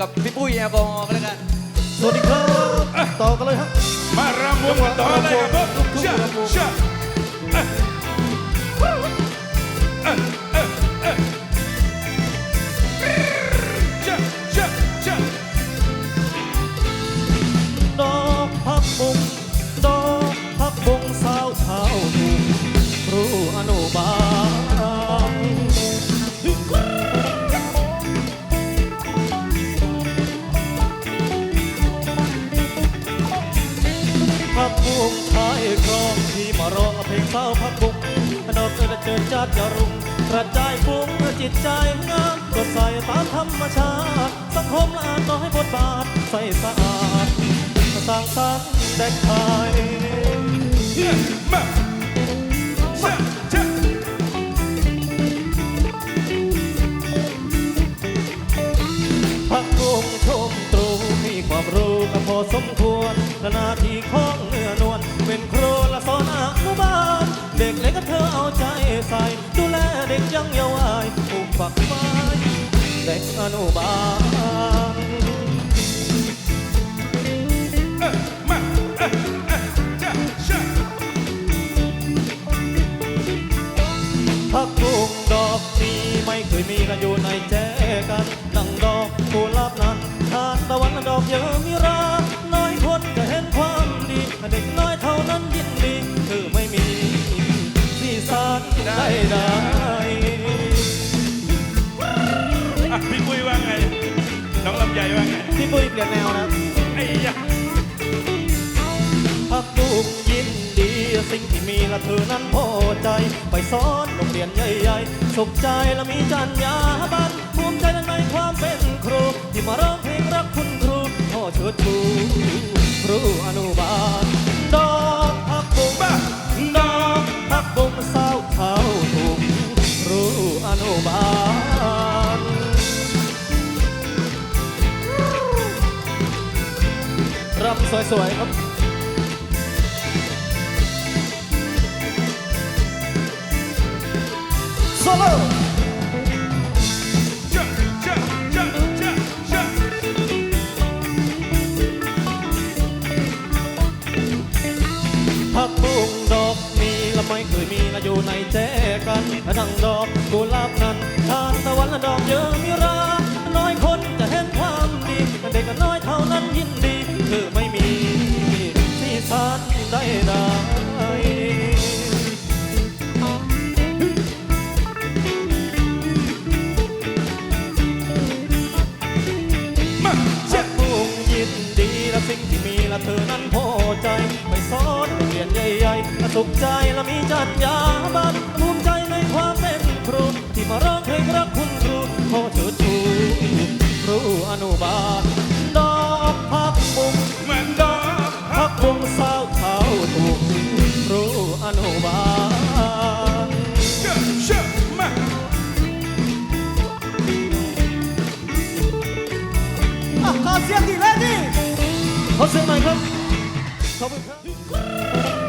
กับพี่ปุ้ยแอลกอฮอล์กันแล้วกัน สวัสดีครับ ต่อกันเลยฮะมารำวงกันต่อเลยครับ เพลงเศร้าพักบุกนอกเกิดเจิดจัดยารุงกระจายฟุ้งจิตใจงามสดใสตามธรรมชาติสังคมอาจน้อยบทบาทใสสะอาดสร้างสรรค์แดกไทยเชื่ เด็กอนุบาลเอ้ยมาเอ้ยเอ้ยเชื่อเชื่อพักบุงดอกนี้ไม่เคยมีกันอยู่ในแจกันดังดอกกุหลาบนั้นทานตะวันดอกเยอะมีรา น้อยคนก็เห็นความดีเด็กน้อย สอนโรงเรียนใหญ่ๆสุขใจและมีจรรยาบรรณภูมิใจในความเป็นครู ที่มาร้องเพลงรักคุณครูพ่อเชิดชูครูอนุบาลดอกพักบุกบ้าดอกพักบุกสาวเท้าถูกครูอนุบาลรำสวยๆครับ โซโล่เชื่อเชื่อเชื่อเชื่อเชื่อผักบุ้งดอกนี้ละไม่เคยมีละอยู่ในแจกันดังดอกกุหลาบนั้นทานตะวันละดอกเยอะมีรา น้อยคนจะเห็นความดีเด็กก็น้อยเท่านั้นยินดี สุขใจและมีจรรยาบรรณภูมิใจในความเป็นครู ที่มาร้องเพลงรักคุณครูพ่อเชิดชูครูอนุบาลดอกพักบุงเหมือนดอกพักบุงสาวเท้าถูกครูอนุบาลเชื่อเชื่อมาขอเสียงดีเลยดิขอเสียงหน่อยครับขอบคุณครับ